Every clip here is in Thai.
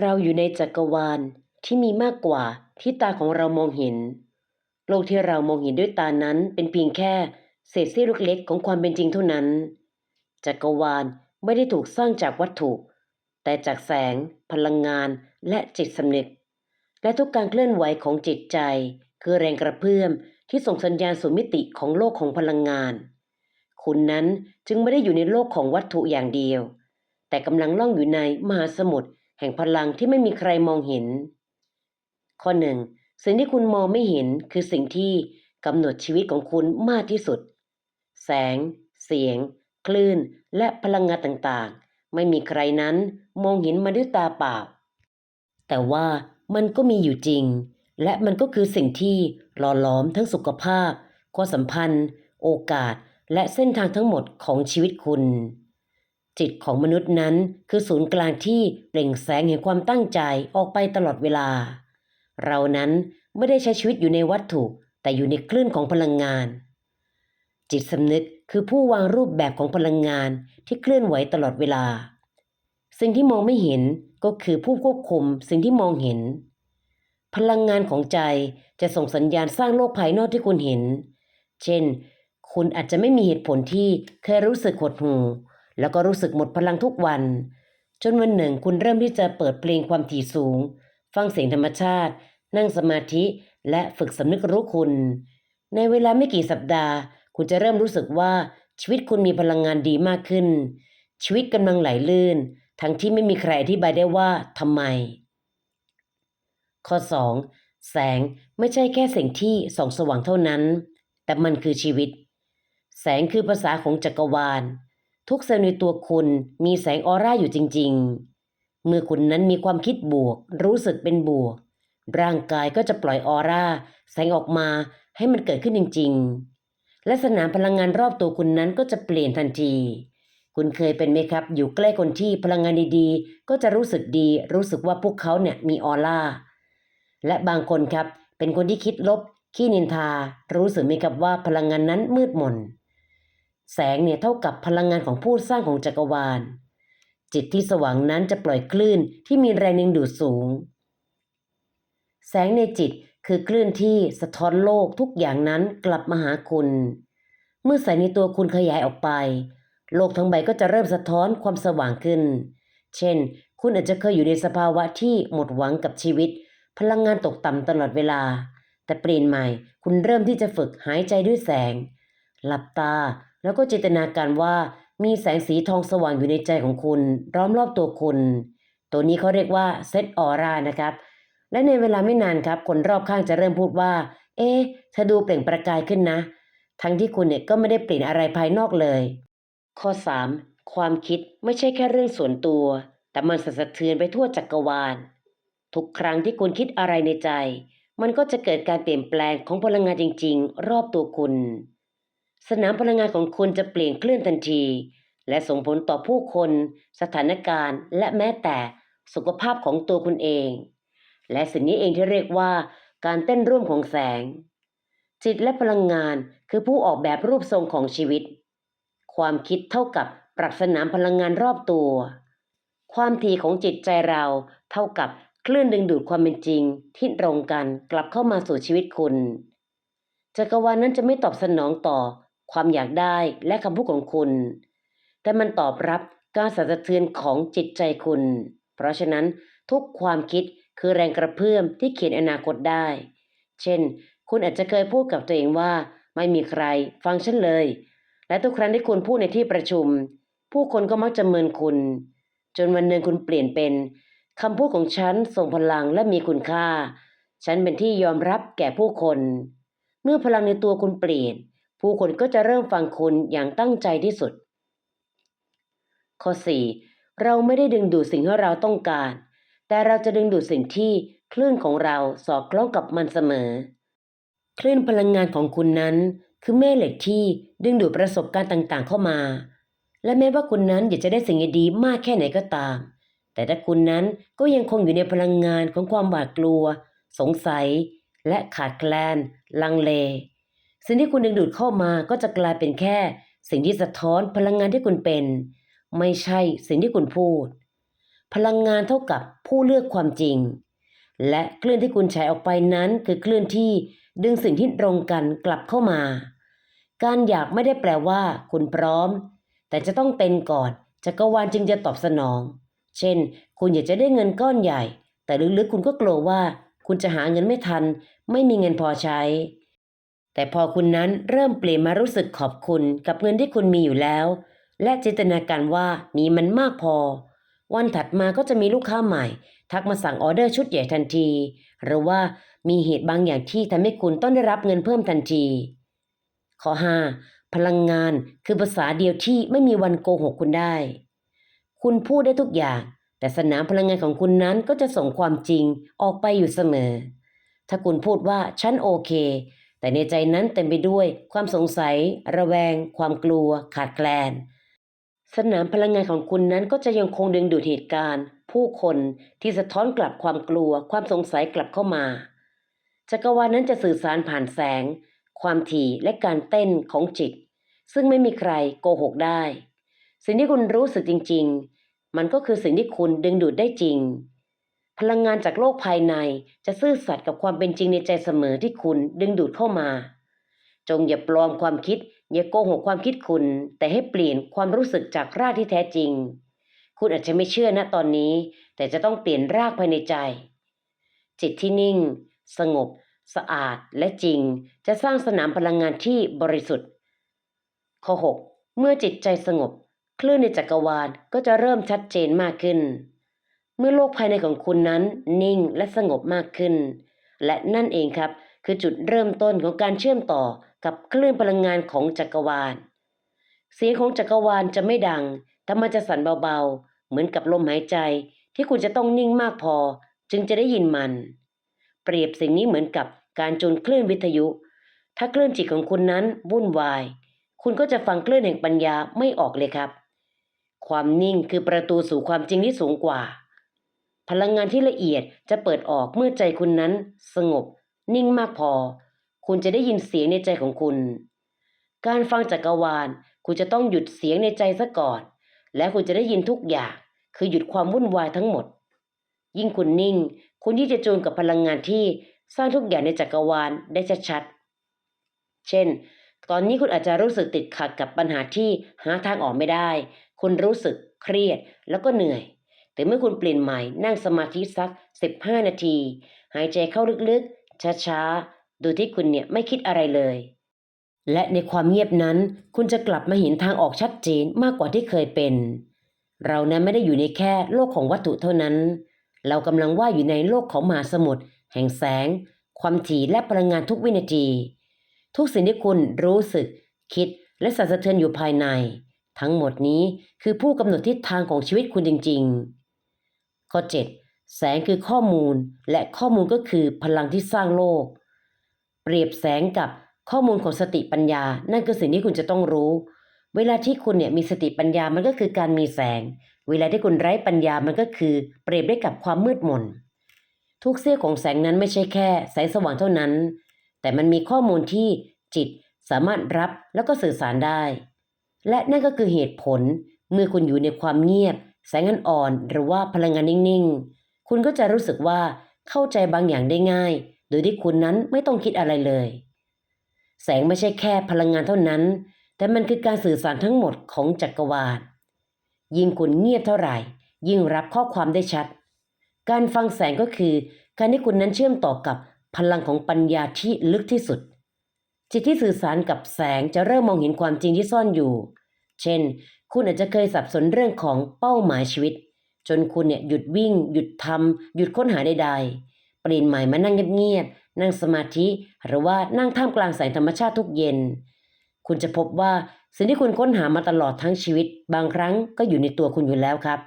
เราอยู่ในจักรวาลที่มีมากกว่าที่ตาของเรามองเห็น โลกที่เรามองเห็นด้วยตานั้นเป็นเพียงแค่เศษเสี้ยวเล็กๆของความเป็นจริงเท่านั้น จักรวาลไม่ได้ถูกสร้างจากวัตถุ แต่จากแสง พลังงาน และจิตสำนึก และทุกการเคลื่อนไหวของจิตใจ คือแรงกระเพื่อมที่ส่งสัญญาณสู่มิติของโลกของพลังงาน คุณนั้นจึงไม่ได้อยู่ในโลกของวัตถุอย่างเดียว แต่กำลังล่องอยู่ในมหาสมุทร แห่งพลังที่ไม่มีใครมองเห็น ข้อหนึ่งสิ่งที่คุณมองไม่เห็นคือสิ่งที่กำหนดชีวิตของคุณมากที่สุด แสง เสียง คลื่น และพลังงานต่างๆ ไม่มีใครนั้นมองเห็นมาด้วยตาเปล่า แต่ว่ามันก็มีอยู่จริง และมันก็คือสิ่งที่หล่อหลอมทั้งสุขภาพความสัมพันธ์ โอกาส และเส้นทางทั้งหมดของชีวิตคุณ จิตของมนุษย์นั้นคือศูนย์กลางที่เปล่งแสงแห่งความตั้งใจออกไปตลอดเวลา เรานั้นไม่ได้ใช้ชีวิตอยู่ในวัตถุแต่อยู่ในคลื่นของพลังงาน จิตสำนึกคือผู้วางรูปแบบของพลังงานที่เคลื่อนไหวตลอดเวลา สิ่งที่มองไม่เห็นก็คือผู้ควบคุมสิ่งที่มองเห็น พลังงานของใจจะส่งสัญญาณสร้างโลกภายนอกที่คุณเห็น เช่น คุณอาจจะไม่มีเหตุผลที่เคยรู้สึกหดหู่ แล้วก็รู้สึกหมดพลังทุกวัน จนวันหนึ่งคุณเริ่มที่จะเปิดเพลงความถี่สูง ฟังเสียงธรรมชาติ นั่งสมาธิและฝึกสำนึกรู้คุณ ในเวลาไม่กี่สัปดาห์ คุณจะเริ่มรู้สึกว่าชีวิตคุณมีพลังงานดีมากขึ้น ชีวิตกำลังไหลลื่น ทั้งที่ไม่มีใครอธิบายได้ว่าทำไม ข้อ 2. แสงไม่ใช่แค่สิ่งที่ส่องสว่างเท่านั้น แต่มันคือชีวิต แสงคือภาษาของจักรวาล ทุกเซลล์ในตัวคุณมีแสงออร่าอยู่จริง ๆ เมื่อคุณนั้นมีความคิดบวก รู้สึกเป็นบวก ร่างกายก็จะปล่อยออร่าแสงออกมาให้มันเกิดขึ้นจริง ๆ และสนามพลังงานรอบตัวคุณนั้นก็จะเปลี่ยนทันที คุณเคยเป็นไหมครับ อยู่ใกล้คนที่พลังงานดีๆ ก็จะรู้สึกดี รู้สึกว่าพวกเขาเนี่ยมีออร่า และบางคนครับ เป็นคนที่คิดลบ ขี้นินทา รู้สึกไหมครับว่าพลังงานนั้นมืดมน แสงเนี่ยเท่ากับพลังงานของผู้สร้างของจักรวาล จิตที่สว่างนั้นจะปล่อยคลื่นที่มีแรงดึงดูดสูง แสงในจิตคือคลื่นที่สะท้อนโลกทุกอย่างนั้นกลับมาหาคุณ เมื่อแสงในตัวคุณขยายออกไป โลกทั้งใบก็จะเริ่มสะท้อนความสว่างขึ้น เช่น คุณอาจจะเคยอยู่ในสภาวะที่หมดหวังกับชีวิต พลังงานตกต่ำตลอดเวลา แต่เปลี่ยนใหม่ คุณเริ่มที่จะฝึกหายใจด้วยแสง หลับตา แล้วก็จินตนาการว่ามีแสงสีทองสว่างอยู่ในใจของคุณล้อมรอบตัวคุณ ตัวนี้เขาเรียกว่าเซตออร่านะครับ และในเวลาไม่นานครับ คนรอบข้างจะเริ่มพูดว่า เอ๊ะเธอดูเปล่งประกายขึ้นนะ ทั้งที่คุณเนี่ยก็ไม่ได้เปลี่ยนอะไรภายนอกเลย ข้อ 3. ความคิดไม่ใช่แค่เรื่องส่วนตัว แต่มันสะเทือนไปทั่วจักรวาล ทุกครั้งที่คุณคิดอะไรในใจ มันก็จะเกิดการเปลี่ยนแปลงของพลังงานจริง ๆ รอบตัวคุณ สนามพลังงานของคุณจะเปลี่ยนเคลื่อนทันที และส่งผลต่อผู้คน สถานการณ์ และแม้แต่สุขภาพของตัวคุณเอง และสิ่งนี้เองที่เรียกว่า การเต้นร่วมของแสง จิตและพลังงานคือผู้ออกแบบรูปทรงของชีวิต ความคิดเท่ากับปรับสนามพลังงานรอบตัว ความถี่ของจิตใจเราเท่ากับคลื่นดึงดูดความเป็นจริงที่ตรงกันกลับเข้ามาสู่ชีวิตคุณจักรวาลนั้นจะไม่ตอบสนองต่อ ความอยากได้และคำพูดของคุณ แต่มันตอบรับการสั่นสะเทือนของจิตใจคุณ เพราะฉะนั้นทุกความคิดคือแรงกระเพื่อมที่เขียนอนาคตได้ เช่น คุณอาจจะเคยพูดกับตัวเองว่า ไม่มีใครฟังฉันเลย และทุกครั้งที่คุณพูดในที่ประชุม ผู้คนก็มักจะเมินคุณ จนวันหนึ่งคุณเปลี่ยนเป็นคำพูดของฉันทรงพลังและมีคุณค่า ฉันเป็นที่ยอมรับแก่ผู้คน เมื่อพลังในตัวคุณเปลี่ยน ผู้คนก็จะเริ่มฟังคุณอย่างตั้งใจที่สุด ข้อ 4. เราไม่ได้ดึงดูดสิ่งที่เราต้องการ แต่เราจะดึงดูดสิ่งที่คลื่นของเราสอดคล้องกับมันเสมอ คลื่นพลังงานของคุณนั้น คือแม่เหล็กที่ดึงดูดประสบการณ์ต่างๆ เข้ามา และแม้ว่าคุณนั้นอยากจะได้สิ่งดีๆมากแค่ไหนก็ตาม แต่ถ้าคุณนั้นก็ยังคงอยู่ในพลังงานของความหวาดกลัว สงสัย และขาดแคลน ลังเล สิ่งที่คุณดึงดูดเข้ามาก็จะกลายเป็นแค่ สิ่งที่สะท้อนพลังงานที่คุณเป็น ไม่ใช่สิ่งที่คุณพูด พลังงานเท่ากับผู้เลือกความจริง และคลื่นที่คุณฉายออกไปนั้นคือคลื่นที่ดึงสิ่งที่ตรงกันกลับเข้ามา การอยากไม่ได้แปลว่า คุณพร้อม แต่จะต้องเป็นก่อนจักรวาลจึงจะตอบสนอง เช่น คุณอยากจะได้เงินก้อนใหญ่ แต่ลึกๆคุณก็กลัวว่า คุณจะหาเงินไม่ทัน ไม่มีเงินพอใช้ แต่พอคุณนั้นเริ่มเปลี่ยนมารู้สึกขอบคุณกับเงินที่คุณมีอยู่แล้ว และจินตนาการว่ามีมันมากพอ วันถัดมาก็จะมีลูกค้าใหม่ ทักมาสั่งออเดอร์ชุดใหญ่ทันที หรือว่ามีเหตุบางอย่างที่ทำให้คุณต้องได้รับเงินเพิ่มทันที ข้อ 5. พลังงานคือภาษาเดียวที่ไม่มีวันโกหกคุณได้ คุณพูดได้ทุกอย่าง แต่สนามพลังงานของคุณนั้นก็จะส่งความจริงออกไปอยู่เสมอ ถ้าคุณพูดว่าฉันโอเค แต่ในใจนั้นเต็มไปด้วยความสงสัย ระแวง ความกลัว ขาดแคลน สนามพลังงานของคุณนั้นก็จะยังคงดึงดูดเหตุการณ์ ผู้คนที่สะท้อนกลับความกลัว ความสงสัยกลับเข้ามา จักรวาลนั้นจะสื่อสารผ่านแสง ความถี่และการเต้นของจิต ซึ่งไม่มีใครโกหกได้ สิ่งที่คุณรู้สึกจริง ๆ มันก็คือสิ่งที่คุณดึงดูดได้จริง พลังงานจากโลกภายในจะซื่อสัตย์กับความเป็นจริงในใจเสมอที่คุณดึงดูดเข้ามา จงอย่าปลอมความคิด อย่าโกหกความคิดคุณ แต่ให้เปลี่ยนความรู้สึกจากรากที่แท้จริง คุณอาจจะไม่เชื่อนะตอนนี้ แต่จะต้องเปลี่ยนรากภายในใจ จิตที่นิ่ง สงบ สะอาดและจริง จะสร้างสนามพลังงานที่บริสุทธิ์ข้อ 6 เมื่อจิตใจสงบ คลื่นในจักรวาลก็จะเริ่มชัดเจนมากขึ้น เมื่อโลกภายในของคุณนั้นนิ่งและสงบมากขึ้น และนั่นเองครับคือจุดเริ่มต้นของการเชื่อมต่อกับคลื่นพลังงานของจักรวาล เสียงของจักรวาลจะไม่ดังแต่มันจะสั่นเบาๆ เหมือนกับลมหายใจที่คุณจะต้องนิ่งมากพอ จึงจะได้ยินมัน เปรียบสิ่งนี้เหมือนกับการจูนคลื่นวิทยุ ถ้าคลื่นจิตของคุณนั้นวุ่นวาย คุณก็จะฟังคลื่นแห่งปัญญาไม่ออกเลยครับ ความนิ่งคือประตูสู่ความจริงที่สูงกว่า พลังงานที่ละเอียดจะเปิดออกเมื่อใจคุณนั้น สงบ นิ่งมากพอ คุณจะได้ยินเสียงในใจของคุณ การฟังจักรวาล คุณจะต้องหยุดเสียงในใจซะก่อน และคุณจะได้ยินทุกอย่าง คือหยุดความวุ่นวายทั้งหมด ยิ่งคุณนิ่ง คุณยิ่งจะจูนกับพลังงานที่สร้างทุกอย่างในจักรวาลได้ชัดๆ เช่น ตอนนี้คุณอาจจะรู้สึกติดขัดกับปัญหาที่หาทางออกไม่ได้ คุณรู้สึกเครียดแล้วก็เหนื่อย แต่เมื่อคุณเปลี่ยนใหม่นั่งสมาธิสัก 15 นาที หายใจเข้าลึกๆ ช้าๆ โดยที่คุณเนี่ยไม่คิดอะไรเลย และในความเงียบนั้น คุณจะกลับมาเห็นทางออกชัดเจนมากกว่าที่เคยเป็น เรานั้นไม่ได้อยู่ในแค่โลกของวัตถุเท่านั้น เรากำลังว่ายอยู่ในโลกของมหาสมุทรแห่งแสง ความถี่และพลังงานทุกวินาที ทุกสิ่งที่คุณรู้สึก คิดและสั่นสะเทือนอยู่ภายใน ทั้งหมดนี้คือผู้กำหนดทิศทางของชีวิตคุณจริง ๆ ข้อ 7 แสงคือข้อมูล และข้อมูลก็คือพลังที่สร้างโลก เปรียบแสงกับข้อมูลของสติปัญญา นั่นคือสิ่งที่คุณจะต้องรู้ เวลาที่คุณเนี่ยมีสติปัญญามันก็คือการมีแสง เวลาที่คุณไร้ปัญญามันก็คือ เปรียบได้กับความมืดมน ทุกเสี้ยวของแสงนั้นไม่ใช่แค่แสงสว่างเท่านั้น แต่มันมีข้อมูลที่จิตสามารถรับแล้วก็สื่อสารได้ และนั่นก็คือเหตุผลเมื่อคุณอยู่ในความเงียบ แสงอ่อนๆหรือว่าพลังงานนิ่งๆ คุณก็จะรู้สึกว่าเข้าใจบางอย่างได้ง่าย โดยที่คุณนั้นไม่ต้องคิดอะไรเลย แสงไม่ใช่แค่พลังงานเท่านั้น แต่มันคือการสื่อสารทั้งหมดของจักรวาล ยิ่งคุณเงียบเท่าไหร่ ยิ่งรับข้อความได้ชัด การฟังแสงก็คือ การที่คุณนั้นเชื่อมต่อกับพลังของปัญญาที่ลึกที่สุด จิตที่สื่อสารกับแสงจะเริ่มมองเห็นความจริงที่ซ่อนอยู่ เช่น คุณอาจจะเคยสับสนเรื่องของเป้าหมายชีวิต จนคุณเนี่ยหยุดวิ่ง หยุดทำหยุดค้นหาใดๆเปลี่ยนใหม่มานั่งเงียบๆนั่งสมาธิหรือว่านั่งท่ามกลางแสงธรรมชาติทุกเย็น คุณจะพบว่าสิ่งที่คุณค้นหามาตลอดทั้งชีวิต บางครั้งก็อยู่ในตัวคุณอยู่แล้วครับ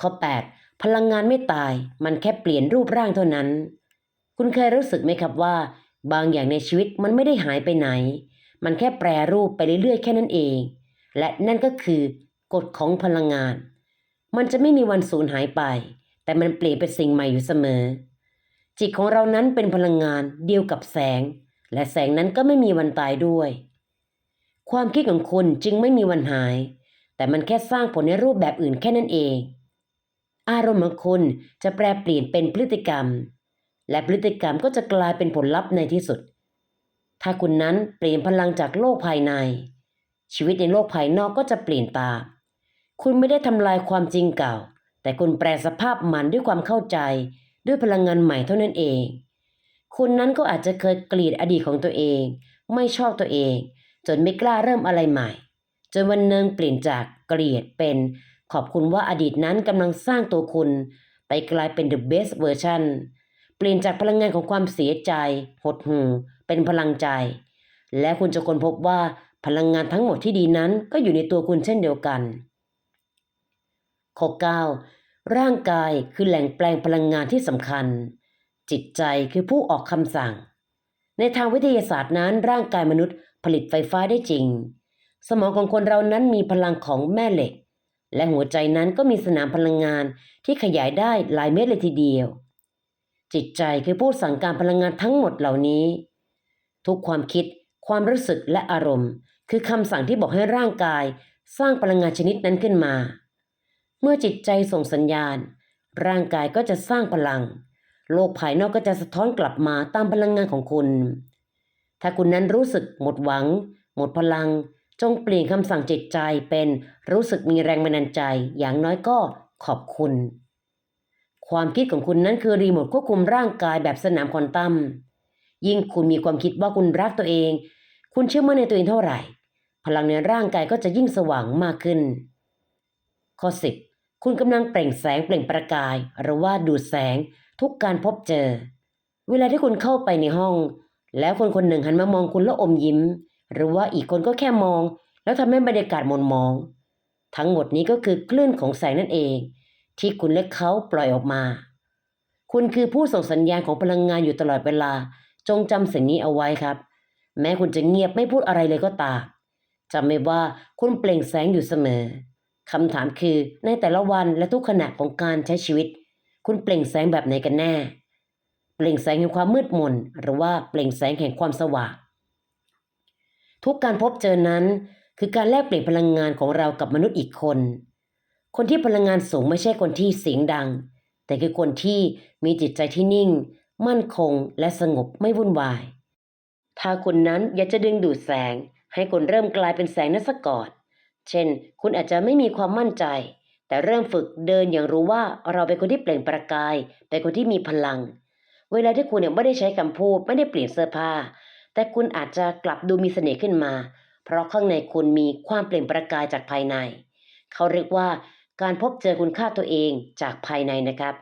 ข้อ 8 พลังงานไม่ตาย มันแค่เปลี่ยนรูปร่างเท่านั้น คุณเคยรู้สึกไหมครับว่า บางอย่างในชีวิตมันไม่ได้หายไปไหน มันแค่แปรรูปไปเรื่อยๆแค่นั้นเอง และนั่นก็คือกฎของพลังงาน มันจะไม่มีวันสูญหายไป แต่มันเปลี่ยนเป็นสิ่งใหม่อยู่เสมอ จิตของเรานั้นเป็นพลังงานเดียวกับแสง และแสงนั้นก็ไม่มีวันตายด้วย ความคิดของคุณจึงไม่มีวันหาย แต่มันแค่สร้างผลในรูปแบบอื่นแค่นั้นเอง อารมณ์ของคุณจะแปรเปลี่ยนเป็นพฤติกรรม และพฤติกรรมก็จะกลายเป็นผลลัพธ์ในที่สุด ถ้าคุณนั้นเปลี่ยนพลังจากโลกภายใน ชีวิตในโลกภายนอกก็จะเปลี่ยนตา คุณไม่ได้ทำลายความจริงเก่า แต่คุณแปลสภาพมันด้วยความเข้าใจ ด้วยพลังงานใหม่เท่านั้นเอง คุณนั้นก็อาจจะเคยเกลียดอดีตของตัวเอง ไม่ชอบตัวเอง จนไม่กล้าเริ่มอะไรใหม่ จนวันหนึ่งเปลี่ยนจากเกลียดเป็น ขอบคุณว่าอดีตนั้นกำลังสร้างตัวคุณ ไปกลายเป็น the best version เปลี่ยนจากพลังงานของความเสียใจ หดหู่เป็นพลังใจ และคุณจะค้นพบว่า พลังงานทั้งหมดที่ดีนั้นก็อยู่ในตัวคุณเช่นเดียวกัน ข้อ 9 ร่างกายคือแหล่งแปลงพลังงานที่สำคัญ จิตใจคือผู้ออกคำสั่ง ในทางวิทยาศาสตร์นั้นร่างกายมนุษย์ผลิตไฟฟ้าได้จริง สมองของคนเรานั้นมีพลังของแม่เหล็ก และหัวใจนั้นก็มีสนามพลังงานที่ขยายได้หลายเมตรเลยทีเดียว จิตใจคือผู้สั่งการพลังงานทั้งหมดเหล่านี้ ทุกความคิดความรู้สึกและอารมณ์ คือคำสั่งที่บอกให้ร่างกายสร้างพลังงานชนิดนั้นขึ้นมา เมื่อจิตใจส่งสัญญาณ ร่างกายก็จะสร้างพลัง โลกภายนอกก็จะสะท้อนกลับมาตามพลังงานของคุณ ถ้าคุณนั้นรู้สึกหมดหวัง หมดพลัง จงเปลี่ยนคำสั่งจิตใจเป็นรู้สึกมีแรงบันดาลใจ อย่างน้อยก็ขอบคุณ ความคิดของคุณนั้นคือรีโมทควบคุมร่างกายแบบสนามควอนตัมยิ่งคุณมีความคิดว่าคุณรักตัวเอง คุณเชื่อมั่นในตัวเองเท่าไหร่ พลังในร่างกายก็จะยิ่งสว่างมากขึ้น ข้อ 10 คุณกำลังเปล่งแสงเปล่งประกาย หรือว่าดูดแสงทุกการพบเจอ เวลาที่คุณเข้าไปในห้อง แล้วคนคนหนึ่งหันมามองคุณแล้วอมยิ้ม หรือว่าอีกคนก็แค่มอง แล้วทำให้บรรยากาศมนมอง ทั้งหมดนี้ก็คือคลื่นของแสงนั่นเอง ที่คุณและเขาปล่อยออกมา คุณคือผู้ส่งสัญญาณของพลังงานอยู่ตลอดเวลา จงจำสิ่งนี้เอาไว้ครับ แม้คุณจะเงียบไม่พูดอะไรเลยก็ตามจำไว้ว่าคุณเปล่งแสงอยู่เสมอคำถามคือในแต่ละวันและทุกขณะของการใช้ชีวิต คุณเปล่งแสงแบบไหนกันแน่ เปล่งแสงแห่งความมืดมนหรือว่าเปล่งแสงแห่งความสว่างทุกการพบเจอนั้น คือการแลกเปลี่ยนพลังงานของเรากับมนุษย์อีกคน คนที่พลังงานสูงไม่ใช่คนที่เสียงดัง แต่คือคนที่มีจิตใจที่นิ่ง มั่นคงและสงบไม่วุ่นวาย ถ้าคุนนั้นอยากจะดึงดูดแสง ให้คนเริ่มกลายเป็นแสงนั้นซะก่อน เช่น คุณอาจจะไม่มีความมั่นใจ แต่เริ่มฝึกเดินอย่างรู้ว่าเราเป็นคนที่เปล่งประกาย เป็นคนที่มีพลัง เวลาที่คุณเนี่ยไม่ได้ใช้คำพูดไม่ได้เปลี่ยนเสื้อผ้า แต่คุณอาจจะกลับดูมีเสน่ห์ขึ้นมา เพราะข้างในคุณมีความเปล่งประกายจากภายใน เขาเรียกว่าการพบเจอคุณค่าตัวเองจากภายในนะครับ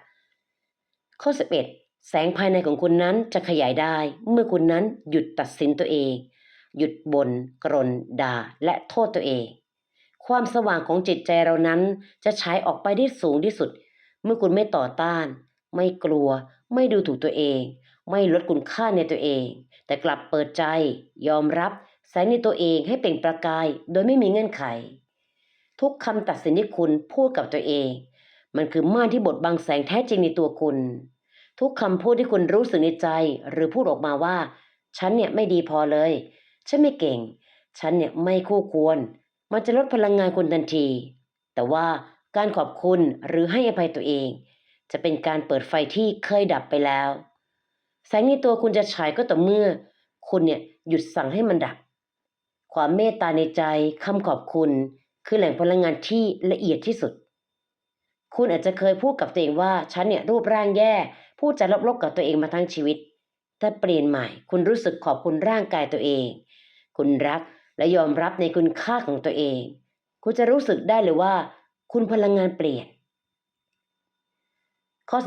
ข้อ 11 แสงภายในของคุณนั้นจะขยายได้เมื่อคุณนั้นหยุดตัดสินตัวเอง หยุดบน่นกรนด่าและโทษตัวเอง ความสว่างของจิตใจเรานั้นจะฉายออกไปได้สูงที่สุด เมื่อคุณไม่ต่อต้าน ไม่กลัว ไม่ดูถูกตัวเอง ไม่ลดคุณค่าในตัวเอง แต่กลับเปิดใจ ยอมรับแสงในตัวเองให้เปล่งประกายโดยไม่มีเงื่อนไข ทุกคำตัดสินที่คุณพูดกับตัวเอง มันคือม่านที่บดบังแสงแท้จริงในตัวคุณ ทุกคำพูดที่คุณรู้สึกในใจ หรือพูดออกมาว่า ฉันเนี่ยไม่ดีพอเลย ฉันไม่เก่ง ฉันเนี่ยไม่คู่ควร มันจะลดพลังงานคุณทันที แต่ว่าการขอบคุณหรือให้อภัยตัวเอง จะเป็นการเปิดไฟที่เคยดับไปแล้ว แสงในตัวคุณจะฉายก็ต่อเมื่อ คุณเนี่ยหยุดสั่งให้มันดับ ความเมตตาในใจคำขอบคุณ คือแหล่งพลังงานที่ละเอียดที่สุด คุณอาจจะเคยพูดกับตัวเองว่า ฉันเนี่ยรูปร่างแย่ พูดจะลบๆกับตัวเองมาทั้งชีวิตแต่เปลี่ยนใหม่ คุณรู้สึกขอบคุณร่างกายตัวเอง คุณรักและยอมรับในคุณค่าของตัวเอง คุณจะรู้สึกได้เลยว่า คุณพลังงานเปลี่ยน ข้อ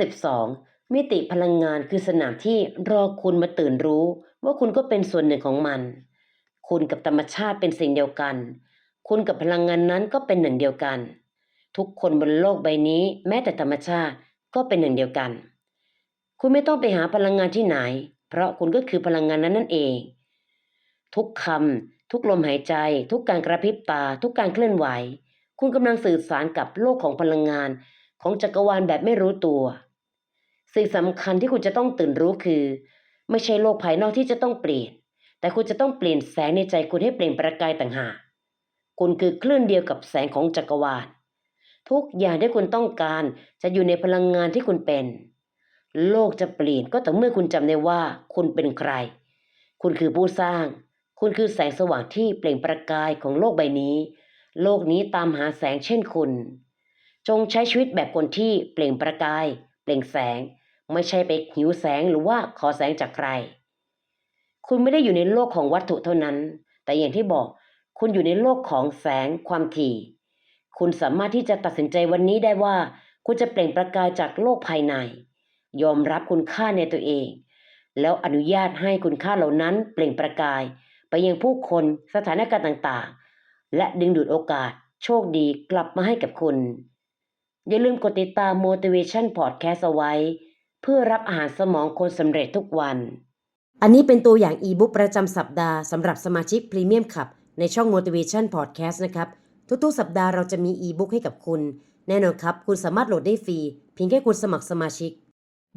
12 มิติพลังงานคือสนามที่รอคุณมาตื่นรู้ ว่าคุณก็เป็นส่วนหนึ่งของมัน คุณกับธรรมชาติเป็นสิ่งเดียวกัน คุณกับพลังงานนั้นก็เป็นหนึ่งเดียวกัน ทุกคนบนโลกใบนี้ แม้แต่ธรรมชาติก็เป็นหนึ่งเดียวกัน คุณไม่ต้องไปหาพลังงานที่ไหน เพราะคุณก็คือพลังงานนั้นนั่นเอง ทุกคำทุกลมหายใจ ทุกการกระพริบตา ทุกการเคลื่อนไหว คุณกำลังสื่อสารกับโลกของพลังงานของจักรวาลแบบไม่รู้ตัว สิ่งสำคัญที่คุณจะต้องตื่นรู้คือ ไม่ใช่โลกภายนอกที่จะต้องเปลี่ยน แต่คุณจะต้องเปลี่ยนแสงในใจคุณให้เปล่งประกายต่างหากคุณคือคลื่นเดียวกับแสงของจักรวาล ทุกอย่างที่คุณต้องการจะอยู่ในพลังงานที่คุณเป็น โลกจะเปลี่ยนก็ต่อเมื่อคุณจำได้ว่าคุณเป็นใคร คุณคือผู้สร้าง คุณคือแสงสว่างที่เปล่งประกายของโลกใบนี้ โลกนี้ตามหาแสงเช่นคุณ จงใช้ชีวิตแบบคนที่เปล่งประกาย เปล่งแสง ไม่ใช่ไปหิวแสงหรือว่าขอแสงจากใคร คุณไม่ได้อยู่ในโลกของวัตถุเท่านั้น แต่อย่างที่บอก คุณอยู่ในโลกของแสงความถี่ คุณสามารถที่จะตัดสินใจวันนี้ได้ว่า คุณจะเปล่งประกายจากโลกภายใน ยอมรับคุณค่าในตัวเอง แล้วอนุญาตให้คุณค่าเหล่านั้นเปล่งประกาย ไปยังผู้คนสถานการณ์ต่างๆ และดึงดูดโอกาสโชคดีกลับมาให้กับคุณ อย่าลืมกดติดตาม motivation podcast เอาไว้ เพื่อรับอาหารสมองคนสำเร็จทุกวัน อันนี้เป็นตัวอย่างอีบุ๊กประจำสัปดาห์สำหรับสมาชิกพรีเมียมขับ ในช่อง motivation podcast นะครับ ทุกๆ สัปดาห์เราจะมีอีบุ๊กให้กับคุณ แน่นอนครับ คุณสามารถโหลดได้ฟรี เพียงแค่คุณสมัครสมาชิก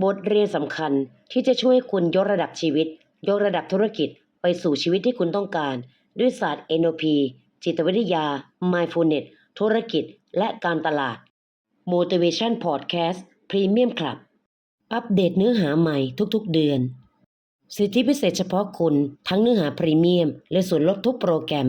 บทเรียนสำคัญที่จะช่วยคุณยกระดับชีวิต ยกระดับธุรกิจไปสู่ชีวิตที่คุณต้องการ ด้วยศาสตร์ NLP จิตวิทยา Mindfulness ธุรกิจ และการตลาด Motivation Podcast Premium Club อัปเดตเนื้อหาใหม่ทุกๆเดือน สิทธิพิเศษเฉพาะคุณทั้งเนื้อหาพรีเมียม และส่วนลดทุกโปรแกรม